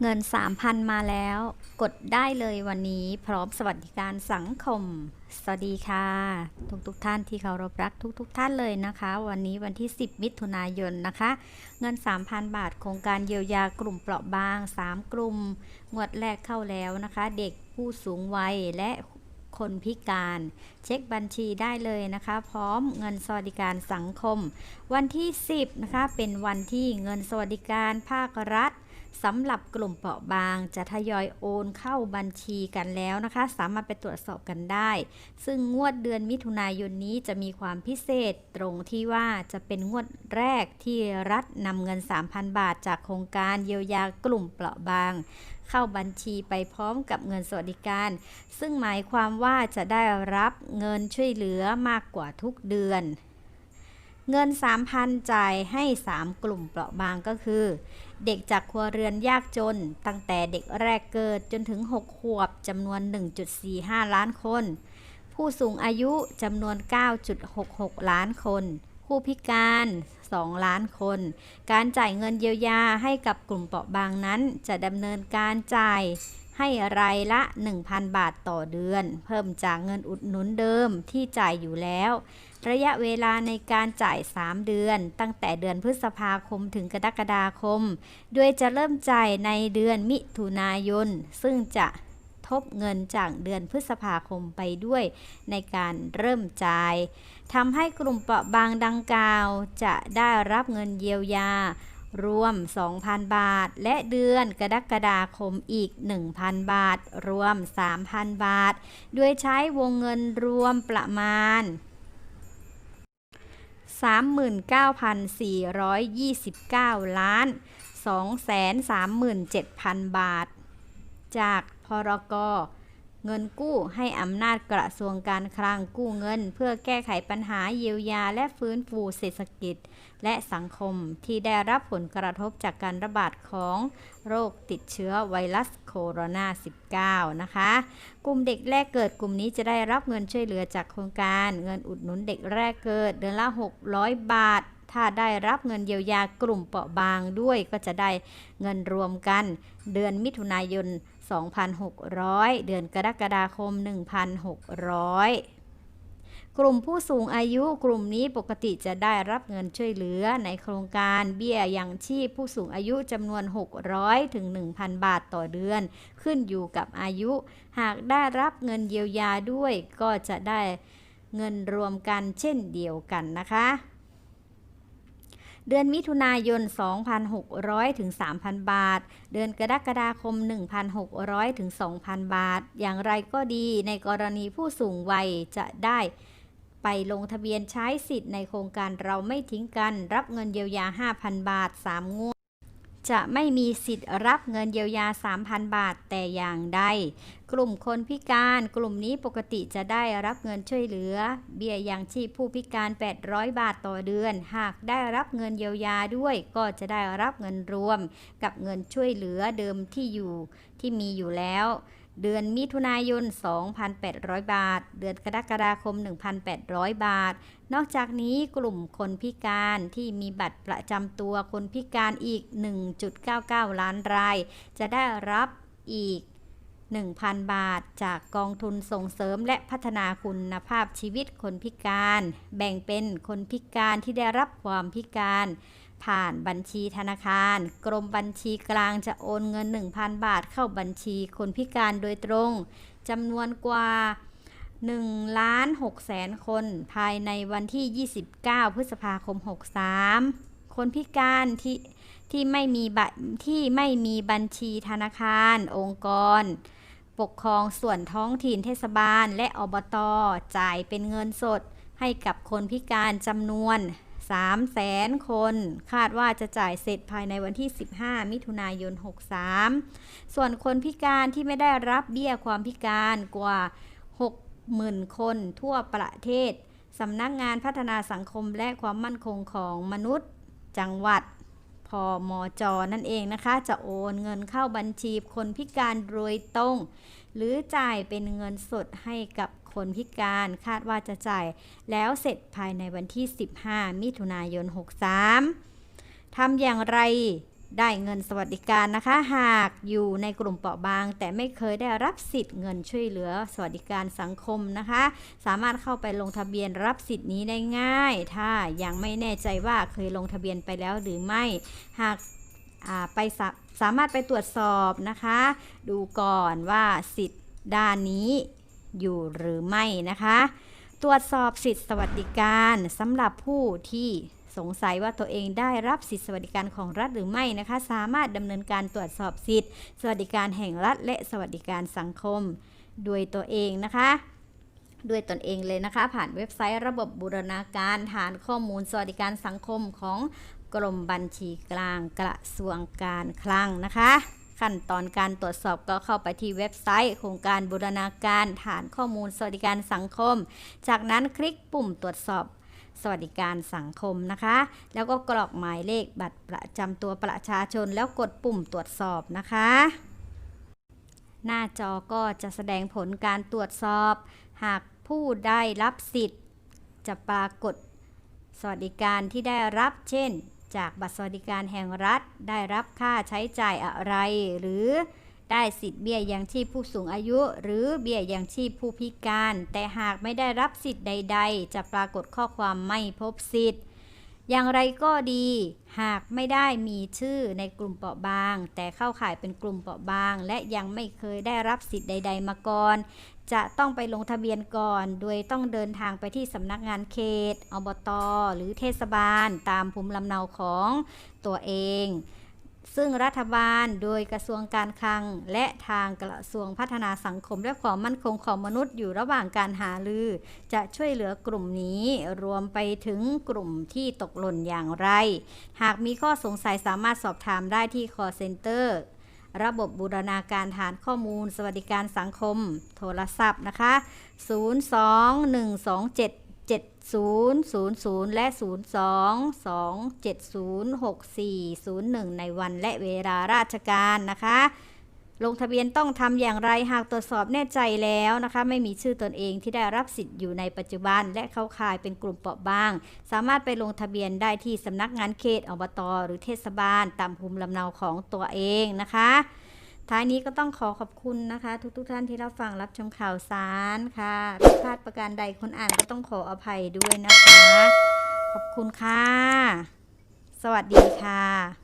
เงิน 3,000 มาแล้ว กดได้เลยวันนี้พร้อมสวัสดิการสังคม สวัสดีค่ะ ทุกทุกท่านที่เคารพรักทุกทุกท่านเลยนะคะ วันนี้วันที่ 10 มิถุนายนนะคะ เงิน 3,000 บาท โครงการเยียวยากลุ่มเปราะบาง 3 กลุ่ม งวดแรกเข้าแล้วนะคะ เด็กผู้สูงวัยและคนพิการเช็คบัญชีได้เลยนะคะ พร้อมเงินสวัสดิการสังคม วันที่ 10นะคะเป็นวันที่เงินสวัสดิการภาครัฐ สำหรับกลุ่มเปราะบางจะทยอยโอนเข้าบัญชีกันแล้วนะคะ สามารถไปตรวจสอบกันได้ ซึ่งงวดเดือนมิถุนายนนี้จะมีความพิเศษตรงที่ว่าจะเป็นงวดแรกที่รัฐนำเงิน 3,000 บาทจากโครงการเยียวยากลุ่มเปราะบาง เข้าบัญชีไปพร้อมกับเงินสวัสดิการ ซึ่งหมายความว่าจะได้รับเงินช่วยเหลือมากกว่าทุกเดือนเงิน 3,000 จ่ายให้ 3 กลุ่มเปราะบางก็คือ เด็กจากครัวเรือนยากจน ตั้งแต่เด็กแรกเกิดจนถึง 6 ขวบจำนวน 1.45 ล้านคน ผู้สูงอายุจำนวน 9.66 ล้านคน ผู้พิการ 2 ล้านคน การจ่ายเงินเยียวยาให้กับกลุ่มเปราะบางนั้นจะดำเนินการจ่าย ให้รายละ 1,000 บาทต่อเดือน เพิ่มจากเงินอุดหนุนเดิมที่จ่ายอยู่แล้ว ระยะเวลาในการจ่าย 3 เดือน ตั้งแต่เดือนพฤษภาคมถึงกรกฎาคม โดยจะเริ่มจ่ายในเดือนมิถุนายน ซึ่งจะทบเงินจากเดือนพฤษภาคมไปด้วยในการเริ่มจ่ายทำให้กลุ่มเปราะบางดังกล่าว จะได้รับเงินเยียวยา รวม 2,000 บาท และเดือนกรกฎาคมอีก 1,000 บาท รวม 3,000 บาทโดยใช้วงเงินรวมประมาณ 39,429 ล้าน 237,000 บาท จากพรกร เงินกู้ให้อำนาจกระทรวงการคลังกู้เงิน เพื่อแก้ไขปัญหาเยียวยาและฟื้นฟูเศรษฐกิจ และสังคมที่ได้รับผลกระทบจากการระบาดของโรคติดเชื้อไวรัสโคโรนา 19 นะคะ กลุ่มเด็กแรกเกิดกลุ่มนี้จะได้รับเงินช่วยเหลือจากโครงการเงินอุดหนุนเด็กแรกเกิดเดือนละ 600 บาทถ้าได้รับเงินเยียวยากลุ่มเปราะบางด้วยก็จะได้เงินรวมกัน เดือนมิถุนายน 2,600 เดือนกรกฎาคม 1,600 กลุ่มผู้สูงอายุกลุ่มนี้ปกติจะได้รับเงินช่วยเหลือในโครงการเบี้ยยังชีพผู้สูงอายุจำนวน 600 ถึง 1,000 บาทต่อเดือน ขึ้นอยู่กับอายุ หากได้รับเงินเยียวยาด้วยก็จะได้เงินรวมกันเช่นเดียวกันนะคะ เดือนมิถุนายน 2,600 ถึง 3,000 บาท เดือนกรกฎาคม 1,600 ถึง 2,000 บาท อย่างไรก็ดีในกรณีผู้สูงวัยจะได้ไปลงทะเบียนใช้สิทธิ์ในโครงการเราไม่ทิ้งกัน รับเงินเยียวยา 5,000 บาท 3 งวด จะไม่มีสิทธิ์รับเงินเยียวยา 3,000 บาทแต่อย่างใด กลุ่มคนพิการกลุ่มนี้ปกติจะได้รับเงินช่วยเหลือ เบี้ยยังชีพผู้พิการ 800 บาทต่อเดือน หากได้รับเงินเยียวยาด้วยก็จะได้รับเงินรวม กับเงินช่วยเหลือเดิมที่อยู่ที่มีอยู่แล้ว เดือนมิถุนายน 2,800 บาท เดือนกรกฎาคม 1,800 บาท นอกจากนี้กลุ่มคนพิการที่มีบัตรประจำตัวคนพิการอีก 1.99 ล้านราย จะได้รับอีก 1,000 บาท จากกองทุนส่งเสริมและพัฒนาคุณภาพชีวิตคนพิการ แบ่งเป็นคนพิการที่ได้รับความพิการ ผ่านบัญชีธนาคาร กรมบัญชีกลางจะโอนเงิน 1,000 บาทเข้าบัญชีคนพิการโดยตรงจำนวนกว่า1ล้าน6แสนคน ภายในวันที่ 29 พฤษภาคม 63 คนพิการที่ที่ไม่มีบัตรที่ไม่มีบัญชีธนาคาร องค์กร ปกครองส่วนท้องถิ่นเทศบาลและอบต จ่ายเป็นเงินสดให้กับคนพิการจำนวน 3แสนคน คาดว่าจะจ่ายเสร็จภายในวันที่ 15 มิถุนายน 63 ส่วนคนพิการที่ไม่ได้รับเบี้ยความพิการกว่า 60,000 คนทั่วประเทศสำนักงานพัฒนาสังคมและความมั่นคงของมนุษย์จังหวัด มจ นั่นเองนะคะ จะโอนเงินเข้าบัญชีคนพิการโดยตรง หรือจ่ายเป็นเงินสดให้กับคนพิการคาดว่าจะจ่ายแล้วเสร็จภายในวันที่ 15 มิถุนายน 63ทำอย่างไร ได้เงินสวัสดิการนะคะ หากอยู่ในกลุ่มเปราะบาง แต่ไม่เคยได้รับสิทธิ์เงินช่วยเหลือสวัสดิการสังคมนะคะ สามารถเข้าไปลงทะเบียนรับสิทธิ์นี้ได้ง่าย ถ้ายังไม่แน่ใจว่าเคยลงทะเบียนไปแล้วหรือไม่ หากาไปสาสามารถไปตรวจสอบนะคะ ดูก่อนว่าสิทธิ์ด้านนี้อยู่หรือไม่นะคะ ตรวจสอบสิทธิสวัสดิการสำหรับผู้ที่ สงสัยว่าตัวเองได้รับสิทธิสวัสดิการของรัฐหรือไม่นะคะ สามารถดำเนินการตรวจสอบสิทธิสวัสดิการแห่งรัฐ และสวัสดิการสังคม ด้วยตัวเองนะคะด้วยตนเองเลยนะคะ ผ่านเว็บไซต์ระบบบูรณาการฐานข้อมูลสวัสดิการสังคมของกรมบัญชีกลางกระทรวงการคลังนะคะ ขั้นตอนการตรวจสอบก็เข้าไปที่เว็บไซต์ โครงการบูรณาการฐานข้อมูลสวัสดิการสังคม จากนั้นคลิกปุ่มตรวจสอบ สวัสดิการสังคมนะคะ แล้วก็กรอกหมายเลขบัตรประจำตัวประชาชนแล้วกดปุ่มตรวจสอบนะคะ หน้าจอก็จะแสดงผลการตรวจสอบ หากผู้ได้รับสิทธิ์ จะปรากฏสวัสดิการที่ได้รับเช่น จากบัตรสวัสดิการแห่งรัฐได้รับค่าใช้จ่ายอะไรหรือ ได้สิทธิ์เบี้ยยังชีพผู้สูงอายุ หรือเบี้ยยังชีพผู้พิการ แต่หากไม่ได้รับสิทธิ์ใด ๆ จะปรากฏข้อความไม่พบสิทธิ์ อย่างไรก็ดี หากไม่ได้มีชื่อในกลุ่มเปราะบาง แต่เข้าข่ายเป็นกลุ่มเปราะบาง และยังไม่เคยได้รับสิทธิ์ใด ๆ มาก่อน จะต้องไปลงทะเบียนก่อน โดยต้องเดินทางไปที่สำนักงานเขต อบต หรือเทศบาล ตามภูมิลำเนาของตัวเอง ซึ่งรัฐบาลโดยกระทรวงการคลัง และทางกระทรวงพัฒนาสังคมและความมั่นคงของมนุษย์อยู่ระหว่างการหารือ จะช่วยเหลือกลุ่มนี้รวมไปถึงกลุ่มที่ตกหล่นอย่างไร หากมีข้อสงสัยสามารถสอบถามได้ที่ call center ระบบบูรณาการฐานข้อมูล สวัสดิการสังคม โทรศัพท์นะคะ 7000 และ 02-270-6401 ในวันและเวลาราชการนะคะ ลงทะเบียนต้องทำอย่างไรหากตรวจสอบแน่ใจแล้วนะคะ ไม่มีชื่อตนเองที่ได้รับสิทธิ์อยู่ในปัจจุบัน และเข้าข่ายเป็นกลุ่มเปราะบาง สามารถไปลงทะเบียนได้ที่สำนักงานเขตอบต หรือเทศบาล ตามภูมิลำเนาของตัวเองนะคะ ท้ายนี้ก็ต้องขอขอบคุณนะคะ ทุกๆทท่านที่รับฟังรับชมข่าวสารค่ะผิดพลาดประการใดคนอ่านก็ต้องขออภัยด้วยนะคะ ขอบคุณค่ะ สวัสดีค่ะ